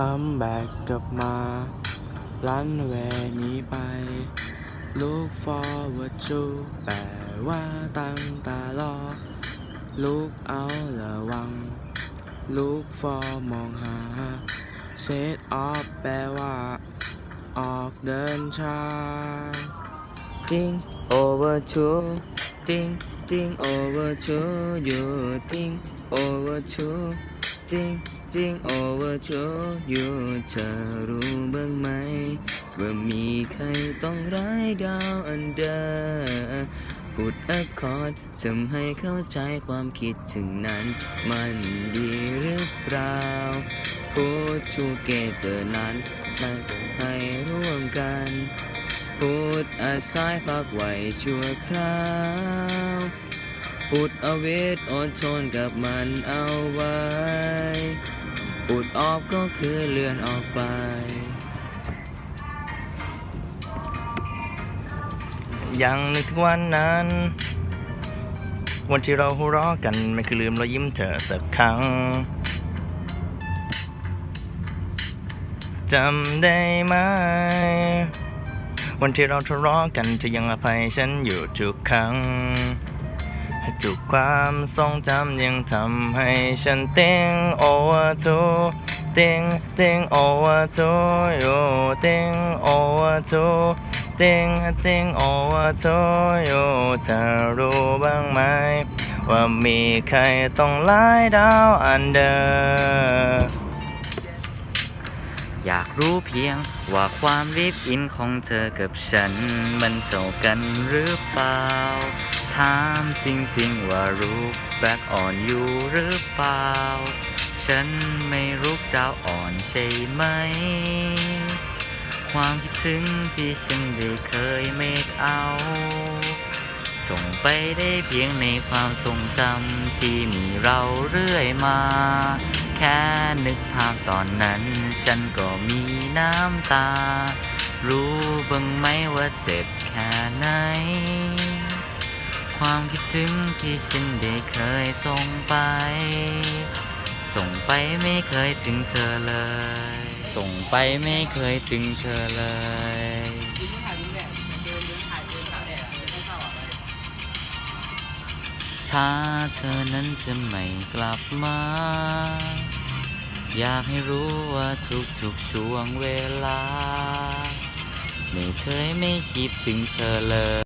คัมแบ็กกลับมาลันเวนี้ไป Look forward to แปลว่าตั้งตารอ Look out ระวัง Look for มองหา Set off แปลว่า ออกเดินทา Think over to Think Think over to you Think over to Think Think over to you เธอรู้บ้างไหม ว่ามีใครต้องร้ายดาวอันเดอร์พูดอคอร์ดทำให้เข้าใจความคิดถึงนั้น มันดีหรือเปล่าพูดทูเกเตอร์นั้นมันให้ร่วมกันพูดอาศัยพักไว้ชั่วคราว พูดเอาเวทอดทนกับมันเอาไว้พูดออกก็คือเลื่อนออกไป ยังนึกถึงวันนั้น วันที่เราหัวเราะกันไม่เคยลืมรอยยิ้มเธอสักครั้งจำได้ไหมวันที่เราทะเลาะกันเธอยังอภัยฉันอยู่ทุกครั้ง ทุกความทรงจำยังทำให้ฉันเต้งโอวาทูเต้งเต้งโอวาทูโยเต้งโอวาทูเต้งเต้งโอวาทูโยเธอรู้บ้างไหม ว่ามีใครต้องไล่ดาวอันเดอร์อยากรู้เพียงว่าความรีบอินของเธอกับฉัน มันเท่ากันหรือเปล่า ถามจริงๆว่ารู้แบกอ่อนอยู่หรือเปล่า ฉันไม่รู้ดาวอ่อนใช่ไหม ความคิดถึงที่ฉันได้เคยเมกเอา ส่งไปได้เพียงในความทรงจำที่มีเราเรื่อยมา แค่นึกภาพตอนนั้น ฉันก็มีน้ำตา รู้บ้างไหมว่าเจ็บแค่ไหน ความคิดถึงที่ฉันได้เคยส่งไป ส่งไปไม่เคยถึงเธอเลย ส่งไปไม่เคยถึงเธอเลย ถ้าเธอนั้นจะไม่กลับมา อยากให้รู้ว่าทุกๆช่วงเวลา ไม่เคยไม่คิดถึงเธอเลย